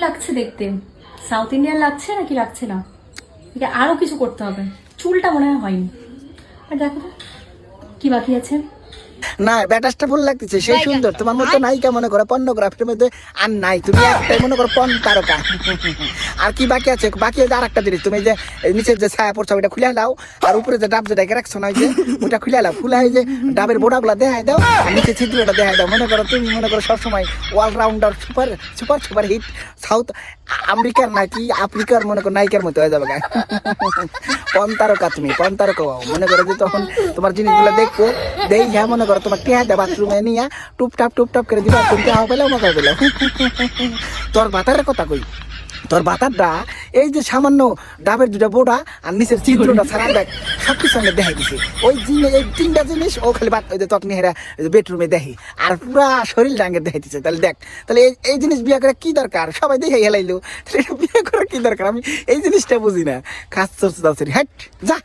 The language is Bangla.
লাগছে দেখতে। সাউথ ইন্ডিয়ান লাগছে নাকি লাগছে না? এটা আরও কিছু করতে হবে। চুলটা মনে হয় হয়নি। আর দেখো কি বাকি আছে? না ব্যাটাসটা ভুল লাগতেছে সেই সুন্দর। তোমার মতো নায়িকা মনে করো পর্নোগ্রাফির মধ্যে আর নাই। তুমি একটাই মনে করো পন তারকা। আর কি বাকি আছে? বাকি আছে আর একটা জিনিস। তুমি যে নিচের যে ছায়া পড়ছো ওটা খুলে দাও আর উপরে যে ডাব যেটা রাখছো না যে ওটা খুলে দাও। খুলে যে ডাবের বোড়াগুলা দেখাই দাও আর নিচে ছিদ্রটা দেখাই দাও। মনে করো তুমি মনে করো সবসময় allrounder super super super hit south আমেরিকার নাকি আফ্রিকার মনে করো নায়িকার মতো হয়ে যাবে গায়ে পন তারকা তুমি পন তারকা। মনে করো যে তখন তোমার জিনিসগুলো দেখব দেই হ্যাঁ মনে করো তোমার টিয়া দেয় বাথরুমে নিয়ে টুপটাপ টুপটাপ করে দিবা, তুমি টিয়া পেলেও মজা পেলাম তোর বাতারের কথা কই? তোর বাতারটা, এই যে সামান্য ডাবের দুটা বোড়া আর নিচের চিত্রটা সারা দেখ সব কিছু সঙ্গে দেখাই দিছে। ওই জিনিস এই তিনটা জিনিস, ও খালি ওই যে তখন হেরা বেডরুমে দেখে আর পুরা শরীর ডাঙ্গে দেখাই দিছে, তাহলে দেখ, তাহলে এই এই জিনিস বিয়ে করে কি দরকার? সবাই দেখে হেলাইলো, তাহলে বিয়ে করার কি দরকার? আমি এই জিনিসটা বুঝি না। খাস চর্চা হ্যাট যা।